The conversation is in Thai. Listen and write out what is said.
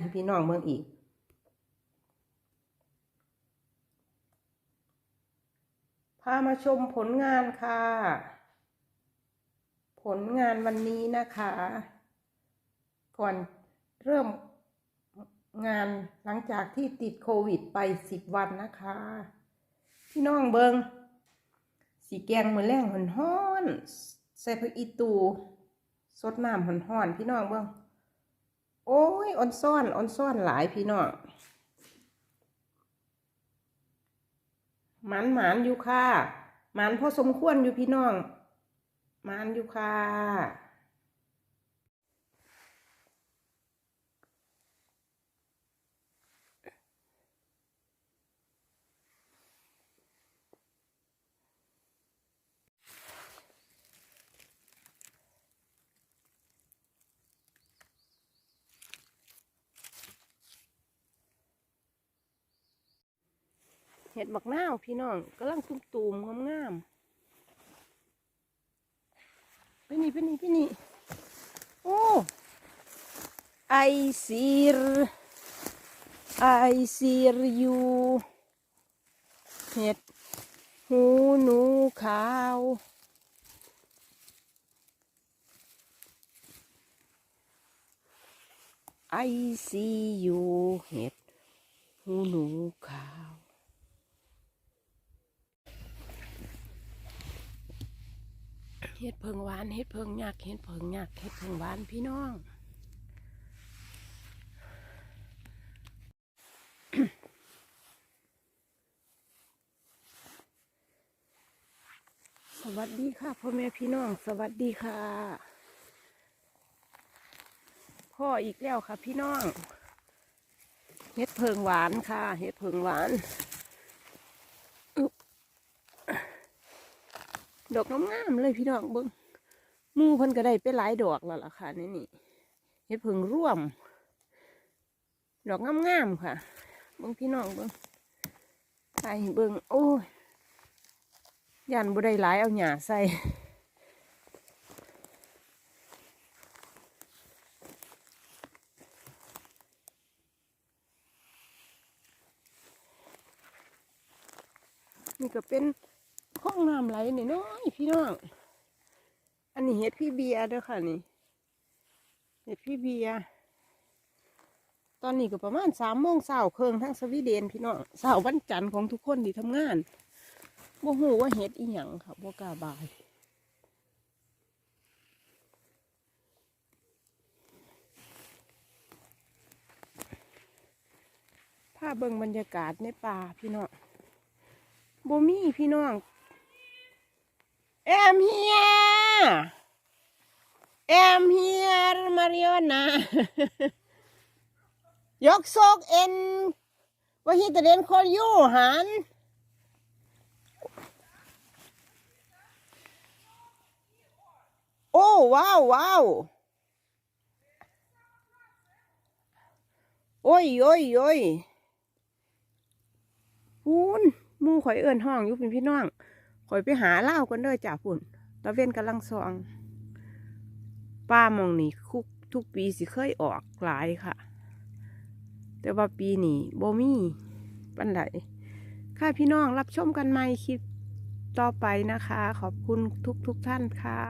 ให้พี่น้องเมืองอีก พามาชมผลงานค่ะ ผลงานวันนี้นะคะ ก่อนเริ่มงานหลังจากที่ติดโควิดไปสิบวันนะคะ พี่น้องเบิงสีแกงมือแรงหอนห้อนๆใส่ผักอีตูสดน้ำหอนห้อนๆพี่น้องเบิง โอ้ยออนซ่อนออนซ่อนหลายพี่น้องหมันหมันอยู่ค่ะหมันพอสมควรอยู่พี่น้องหมันอยู่ค่ะ เห็ดบักนาวพี่น้องกำลังตุ้มตูมๆงามๆไปนี่ไปนี่ไปนี่โอ้ไอซีรไอซีรยูเห็ดหูหนูขาวไอซียูเห็ดหูหนูขาว เฮ็ดเพิงหวานเฮ็ดเพิงยักเฮ็ดเพิงยักเฮ็ดเพิงหวานพี่น้องสวัสดีค่ะพ่อแม่พี่น้อง สวัสดีค่ะ พ่ออีกแล้วค่ะพี่น้องเฮ็ดเพิงหวานค่ะเฮ็ดเพิงหวานอึ๊บ ดอกงามๆเลยพี่น้องเบิ้งมูเพิ่นก็ได้ไปหลายดอกแล้วล่ะค่ะนี่นี่เฮ็ดพิ่งร่วม ดอกงามๆค่ะ เบิ่งพี่น้องเบิ่งไปเบิ่งโอ้ยยันบ่ได้หลายเอาหญ้าใส่นี่ก็เป็น ห้องน้ำไหลนี่น้อยพี่น้อง อันนี้เห็ดพี่เบียร์ด้อค่ะนี่ เห็ดพี่เบียร์ตอนนี้ก็ประมาณสามโมงเช้าเคิงทั้งสวีเดนพี่น้องเช้าวันจันทร์ของทุกคนที่ทำงานบ่ฮู้ว่าเห็ดอีหยังค่ะบ่กาบายภาพเบิ่งบรรยากาศในป่าพี่น้องบ่มีพี่น้อง I'm here. I'm here, Mariana. Jag såg en... Vad heter den? Karl Johan. Oh, wow, wow. Oj, oj, oj. พูนหมู่ข่อยเอื่นห้องอยู่เป็นพี่น้อง ข่อยไปหาเหล้ากันเด้อจ่าพุ่นตะเวนกำลังซอง ป้ามองนี่คุกทุกปีสิเคยออกหลายค่ะ แต่ว่าปีนี้บ่มีปันไดค่ะพี่น้องรับชมกันใหม่คลิปต่อไปนะคะ ขอบคุณทุกทุกท่านค่ะ